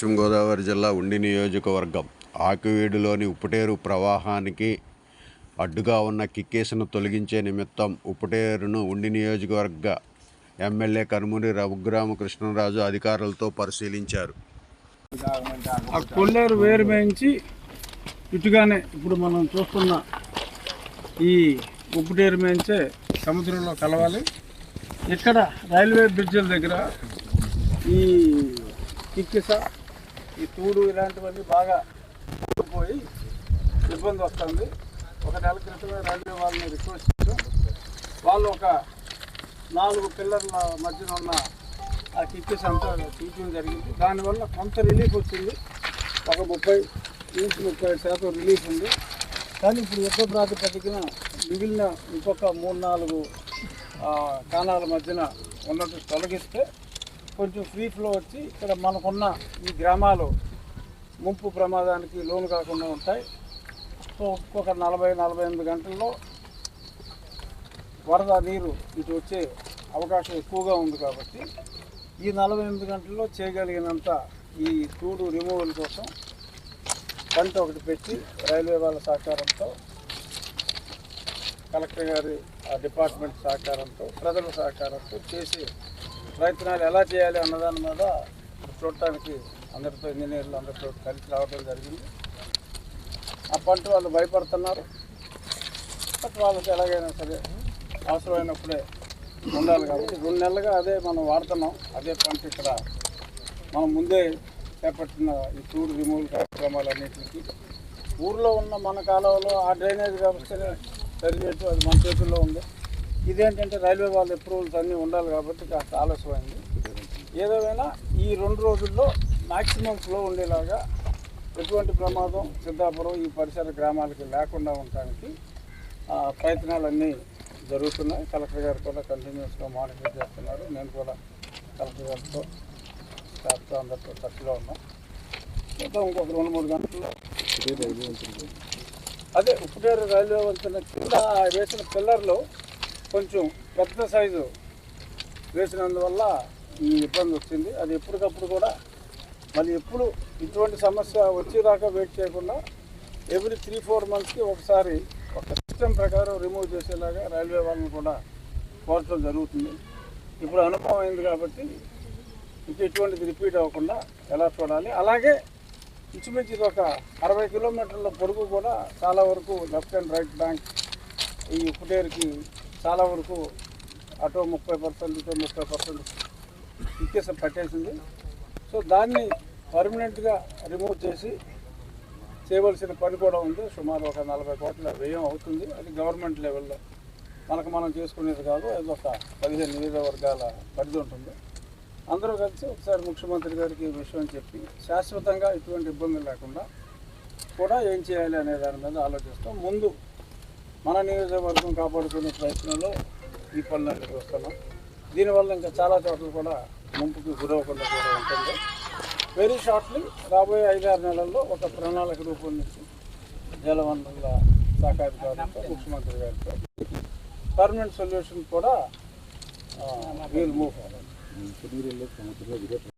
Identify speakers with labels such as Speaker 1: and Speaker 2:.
Speaker 1: పశ్చిమ గోదావరి జిల్లా ఉండి నియోజకవర్గం. ఆకివీడులోని ఉప్పుటేరు ప్రవాహానికి అడ్డుగా ఉన్న కిక్కేసును తొలగించే నిమిత్తం ఉప్పుటేరును ఉండి నియోజకవర్గ ఎమ్మెల్యే కనుమూరి రఘురామకృష్ణరాజు అధికారులతో పరిశీలించారు.
Speaker 2: ఆ కొల్లేరు వేరు వేయించి ఇటుగానే ఇప్పుడు మనం చూస్తున్న ఈ ఉప్పుటేరు మేంచే సముద్రంలో కలవాలి. ఇక్కడ రైల్వే బ్రిడ్జిల దగ్గర ఈ కిక్కిస ఈ తూడు ఇలాంటివన్నీ బాగా పోయి ఇబ్బంది వస్తుంది. ఒక నెల క్రితమే రైల్వే వాళ్ళని రిక్వెస్ట్ చేసాం వాళ్ళు ఒక నాలుగు పిల్లర్ల మధ్యన ఉన్న ఆ కిక్కిస్ అంతా తీయడం జరిగింది. దానివల్ల కొంత రిలీఫ్ వచ్చింది. ఒక ముప్పై నుంచి ముప్పై శాతం రిలీఫ్ ఉంది. కానీ ఇప్పుడు యుద్ధ ప్రాతిపదికన మిగిలిన ఇంకొక మూడు నాలుగు కాణాల మధ్యన ఉన్నట్టు తొలగిస్తే కొంచెం ఫ్రీ ఫ్లో వచ్చి ఇక్కడ మనకున్న ఈ గ్రామాలు ముంపు ప్రమాదానికి లోను కాకుండా ఉంటాయి. సో ఒక్కొక్క నలభై నలభై ఎనిమిది గంటల్లో వరద నీరు ఇటు వచ్చే అవకాశం ఎక్కువగా ఉంది కాబట్టి ఈ నలభై ఎనిమిది గంటల్లో చేయగలిగినంత ఈ తూడు రిమూవల్ కోసం పంట ఒకటి పెట్టి రైల్వే వాళ్ళ సహకారంతో కలెక్టర్ గారి ఆ డిపార్ట్మెంట్ సహకారంతో ప్రజల సహకారంతో చేసి ప్రయత్నాలు ఎలా చేయాలి అన్నదాని మీద చూడటానికి అందరితో ఇంజనీర్లు అందరితో కలిసి రావడం జరిగింది. ఆ పంట వాళ్ళు భయపడుతున్నారు. బట్ వాళ్ళకి ఎలాగైనా సరే అవసరమైనప్పుడే ఉండాలి కాబట్టి రెండు నెలలుగా అదే మనం వాడుతున్నాం. అదే పంట ఇక్కడ మనం ముందే చేపట్టిన ఈ టూర్ రిమూవల్ కార్యక్రమాలన్నింటికి. ఊర్లో ఉన్న మన కాలంలో ఆ డ్రైనేజ్ వ్యవస్థనే సరిచేట్టు అది మన చేతుల్లో ఉంది. ఇదేంటంటే రైల్వే వాళ్ళ అప్రూవల్స్ అన్నీ ఉండాలి కాబట్టి కాస్త ఆలస్యమైంది. ఏదేమైనా ఈ రెండు రోజుల్లో మ్యాక్సిమం ఫ్లో ఉండేలాగా ఎటువంటి ప్రమాదం సిద్ధాపురం ఈ పరిసర గ్రామాలకి లేకుండా ఉండటానికి ప్రయత్నాలన్నీ జరుగుతున్నాయి. కలెక్టర్ గారు కూడా కంటిన్యూస్గా మానిటర్ చేస్తున్నారు. నేను కూడా కలెక్టర్ గారితో స్టాఫ్తో అందరితో టచ్లో ఉన్నాం. మొత్తం ఇంకొక రెండు మూడు గంటల్లో. అదే ఉప్పుటేరు రైల్వే వంతెన కింద వేసిన పిల్లర్లు కొంచెం పెద్ద సైజు వేసినందువల్ల ఈ ఇబ్బంది వచ్చింది. అది ఎప్పటికప్పుడు కూడా మళ్ళీ ఎప్పుడు ఇటువంటి సమస్య వచ్చేదాకా వెయిట్ చేయకుండా ఎవ్రీ త్రీ ఫోర్ మంత్స్కి ఒకసారి ఒక సిస్టమ్ ప్రకారం రిమూవ్ చేసేలాగా రైల్వే వాళ్ళని కూడా కోరటం జరుగుతుంది. ఇప్పుడు అనుభవం అయింది కాబట్టి ఇంక ఇటువంటిది రిపీట్ అవ్వకుండా ఎలా చూడాలి? అలాగే ఇంచుమించు ఇది ఒక అరవై కిలోమీటర్ల పొడుగు కూడా చాలా వరకు లెఫ్ట్ అండ్ రైట్ బ్యాంక్ ఈ ఉప్పుటేరుకి చాలా వరకు అటో ముప్పై పర్సెంట్ ఇటో ముప్పై పర్సెంట్ ఇచ్చేసి పట్టేసింది. సో దాన్ని పర్మనెంట్గా రిమూవ్ చేసి చేయవలసిన పని కూడా ఉంది. సుమారు ఒక నలభై కోట్ల వ్యయం అవుతుంది. అది గవర్నమెంట్ లెవెల్లో మనకు మనం చేసుకునేది కాదు. అది ఒక పదిహేను నియోజకవర్గాల పరిధి ఉంటుంది. అందరూ కలిసి ఒకసారి ముఖ్యమంత్రి గారికి ఈ విషయం చెప్పి శాశ్వతంగా ఇటువంటి ఇబ్బందులు లేకుండా కూడా ఏం చేయాలి అనే దాని మీద ఆలోచిస్తాం. ముందు మన నియోజకవర్గం కాపాడుకునే ప్రయత్నంలో ఈ పనులన్నీ వస్తున్నాం. దీనివల్ల ఇంకా చాలా చోట్ల కూడా ముంపుకి గురవకుండా కూడా ఉంటుంది. వెరీ షార్ట్లీ రాబోయే ఐదారు నెలల్లో ఒక ప్రణాళిక రూపొందించి జలవనరుల శాఖాధికారులతో ముఖ్యమంత్రి గారితో పర్మనెంట్ సొల్యూషన్ కూడా వీల్ మూవ్ చెన్నూరులో సముద్రంలో